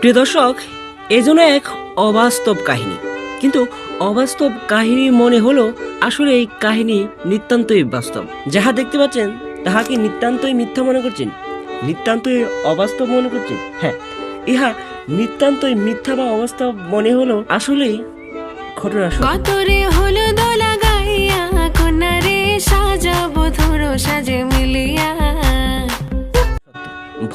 প্রিয় দর্শক এজন্য এক অবাস্তব কাহিনী। কিন্তু অবাস্তব কাহিনী মনে হলো আসলে এই কাহিনী নিতান্তই বাস্তব। যাহা দেখতে পাচ্ছেন, তাহা কি নিতান্তই মিথ্যা মনে করছেন? নিতান্তই অবাস্তব মনে করছেন? হ্যাঁ ইহা নিতান্তই মিথ্যা বা অবাস্তব মনে হলো আসলেই ঘটনা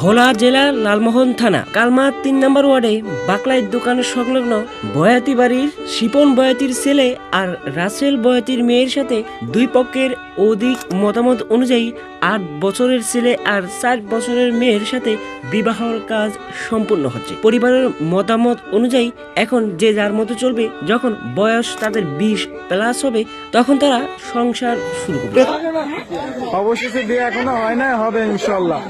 ভোলা জেলার লালমোহন থানা, কালমা তিন নম্বর ওয়ার্ডে বাকলাই দোকানের সংলগ্ন বয়াতি বাড়ির শিপন বয়াতির ছেলে আর রাসেল বয়াতির মেয়ের সাথে দুই পক্ষের অধিক মতামত অনুযায়ী আট বছরের ছেলে আর চার বছরের মেয়ের সাথে বিবাহর কাজ সম্পূর্ণ হচ্ছে। পরিবারের মতামত অনুযায়ী এখন যে যার মতো চলবে, যখন বয়স তাদের বিশ প্লাস হবে, তখন তারা সংসার শুরু করবে। অবশেষে বিয়ে এখনও হয় না হবে ইনশাল্লাহ।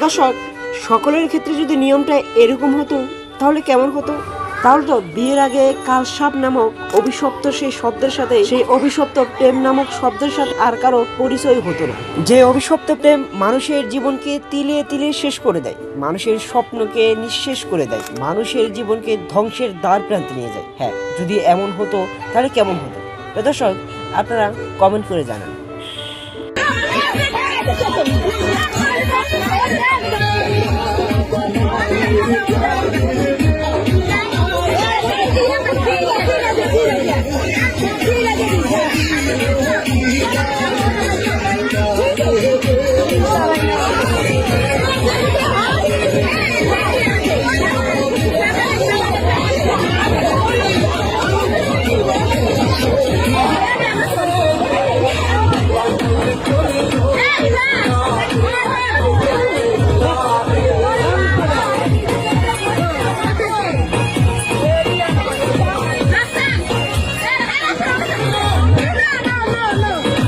দর্শক সকলের ক্ষেত্রে যদি নিয়মটা এরকম হতো তাহলে কেমন হতো? তাহলে তো বিয়ের আগে কাল সাপ নামক অভিশপ্ত সেই শব্দের সাথে, সেই অভিশপ্ত প্রেম নামক শব্দের সাথে আর কারও পরিচয় হতো না। যে অভিশপ্ত প্রেম মানুষের জীবনকে তিলে তিলে শেষ করে দেয়, মানুষের স্বপ্নকে নিঃশেষ করে দেয়, মানুষের জীবনকে ধ্বংসের দ্বার প্রান্তে নিয়ে যায়। হ্যাঁ যদি এমন হতো, তাহলে কেমন হতো? দর্শক, আপনারা কমেন্ট করে জানান। Thank you. Yeah.